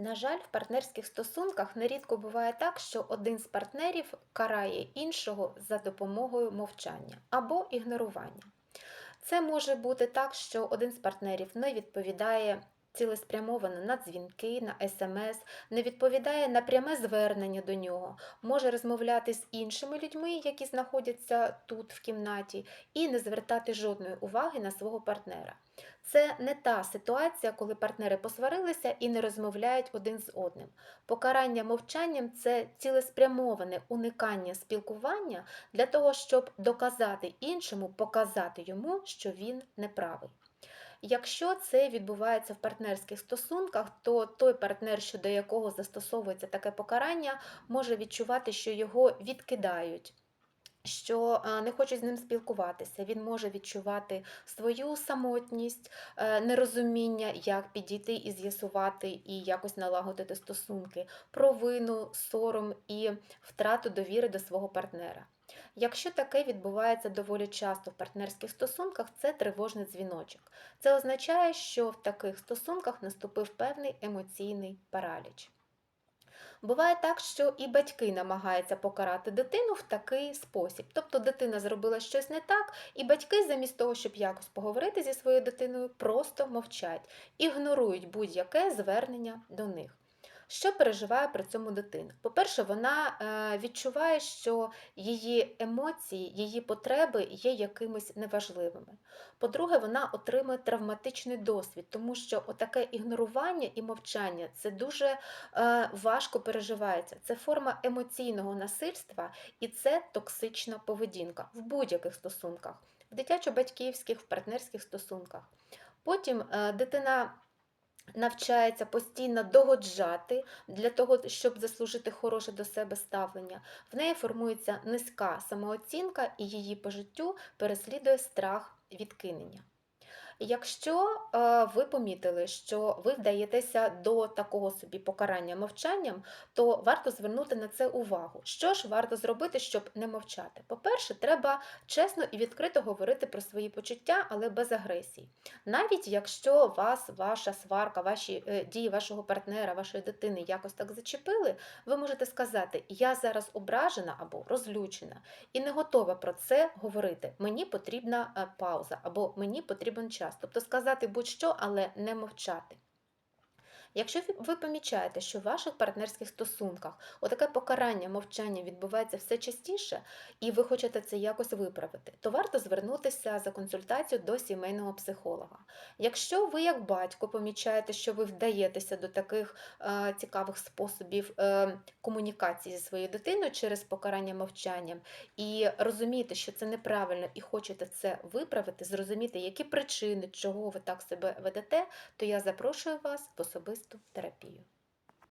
На жаль, в партнерських стосунках нерідко буває так, що один з партнерів карає іншого за допомогою мовчання або ігнорування. Це може бути так, що один з партнерів не відповідає цілеспрямовано на дзвінки, на смс, не відповідає на пряме звернення до нього, може розмовляти з іншими людьми, які знаходяться тут в кімнаті, і не звертати жодної уваги на свого партнера. Це не та ситуація, коли партнери посварилися і не розмовляють один з одним. Покарання мовчанням це цілеспрямоване уникання спілкування для того, щоб доказати іншому, показати йому, що він неправий. Якщо це відбувається в партнерських стосунках, то той партнер, щодо якого застосовується таке покарання, може відчувати, що його відкидають. Що е, не хочуть з ним спілкуватися, він може відчувати свою самотність, е, нерозуміння, як підійти і з'ясувати і якось налагодити стосунки, провину, сором і втрату довіри до свого партнера. Якщо таке відбувається доволі часто в партнерських стосунках, це тривожний дзвіночок. Це означає, що в таких стосунках наступив певний емоційний параліч. Буває так, що і батьки намагаються покарати дитину в такий спосіб. Тобто дитина зробила щось не так, і батьки, замість того, щоб якось поговорити зі своєю дитиною, просто мовчать, ігнорують будь-яке звернення до них. Що переживає при цьому дитина? По-перше, вона е, відчуває, що її емоції, її потреби є якимись неважливими. По-друге, вона отримує травматичний досвід, тому що отаке ігнорування і мовчання це дуже е, важко переживається. Це форма емоційного насильства і це токсична поведінка в будь-яких стосунках, в дитячо-батьківських, в партнерських стосунках. Потім е, дитина навчається постійно догоджати для того, щоб заслужити хороше до себе ставлення. В неї формується низька самооцінка і її по життю переслідує страх відкинення. Якщо е, ви помітили, що ви вдаєтеся до такого собі покарання мовчанням, то варто звернути на це увагу. Що ж варто зробити, щоб не мовчати? По-перше, треба чесно і відкрито говорити про свої почуття, але без агресії. Навіть якщо вас, ваша сварка, ваші е, дії вашого партнера, вашої дитини якось так зачепили, ви можете сказати: Я зараз ображена або розлючена і не готова про це говорити. Мені потрібна е, пауза або мені потрібен час. Тобто сказати будь-що, але не мовчати. Якщо ви помічаєте, що в ваших партнерських стосунках отаке покарання, мовчання відбувається все частіше, і ви хочете це якось виправити, то варто звернутися за консультацією до сімейного психолога. Якщо ви, як батько, помічаєте, що ви вдаєтеся до таких е, цікавих способів е, комунікації зі своєю дитиною через покарання мовчанням, і розумієте, що це неправильно, і хочете це виправити, зрозуміти, які причини, чого ви так себе ведете, то я запрошую вас в особисту терапію.